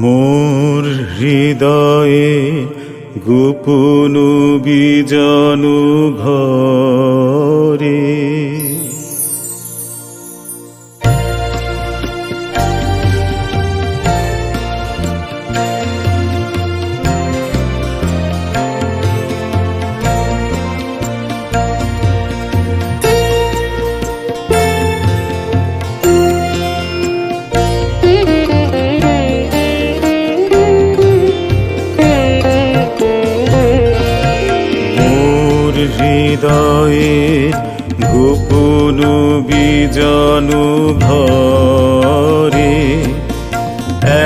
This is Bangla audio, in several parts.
মোর হৃদয়ে গোপন বিজানু ঘরে। হৃদয়ে গোপন বীজাণু ঘরে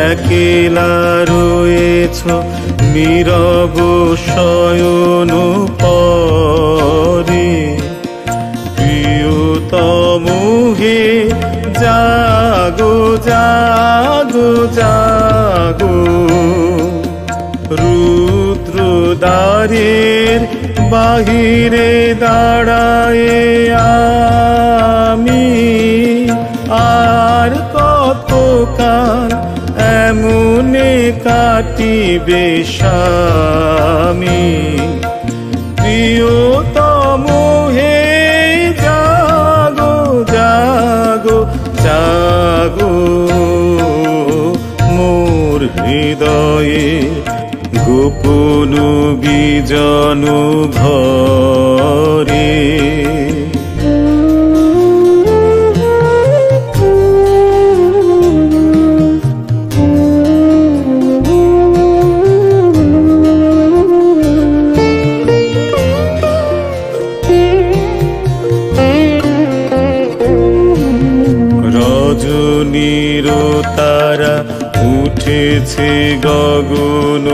একেলা রয়েছ নীরব শয়ন পরে। প্রিয়তম হে, জাগো জাগো জাগো। রুদ্র দ্বারের বাহিরে দাঁড়ায় আমি আর কতকাল এমনে কাটিবে স্বামী? প্রিয়তম হে জাগো জাগো জাগো, মোর হৃদয়ে গোপন বীজাণু ঘরে উঠেছে গগন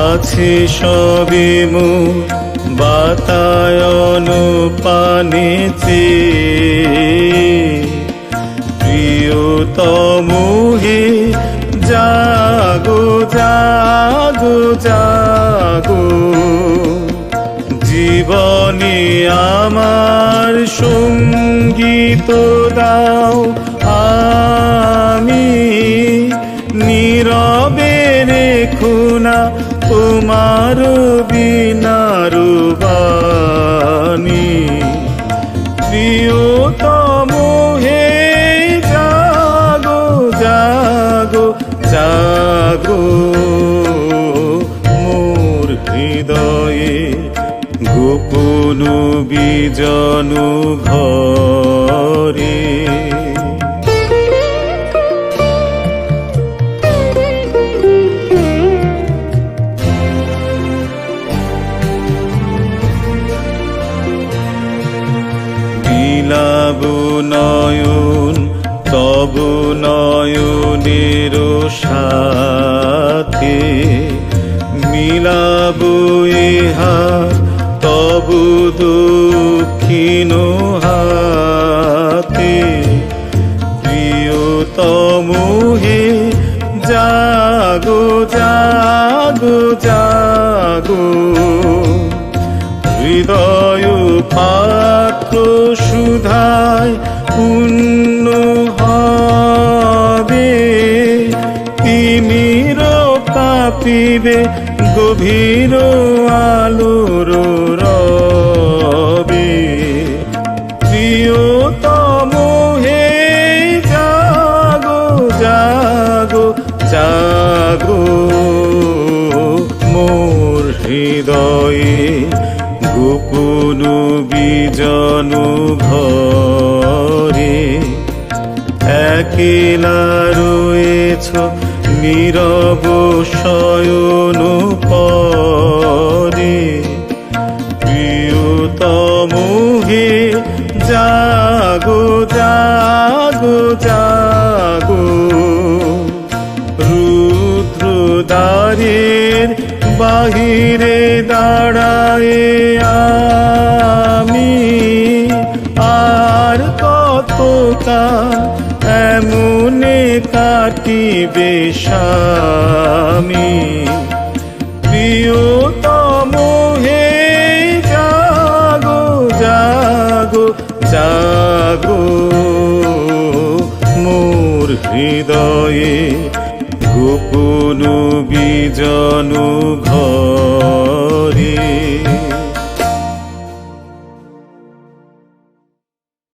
আছে সবে মো বাতায়ন পানেছে প্রিয়তম হে জাগো জাগো জাগো। জীবনে আমার সংগীত দাও আমি নীরবে খুনা তোমার বিনার বিজনু ঘরে দক্ষিণ হাতে প্রিয়তম হে, জাগো জাগো জাগো। হৃদয় পাত্র সুধায় পূর্ণ হবে। তিমির কাঁপিবে গভীর আলোর হৃদয়ে গোপন বীজাণু ঘরে একেলা রয়েছ নীরব শয়ন পরে। প্রিয়তম হে জাগো জাগো জাগো। রুদ্র দ্বারের বাহিরে দাঁড়ায় আমি। আর কতকাল এমনে কাটিবে স্বামী? প্রিয়তম হে গোপন বিজন ঘরে।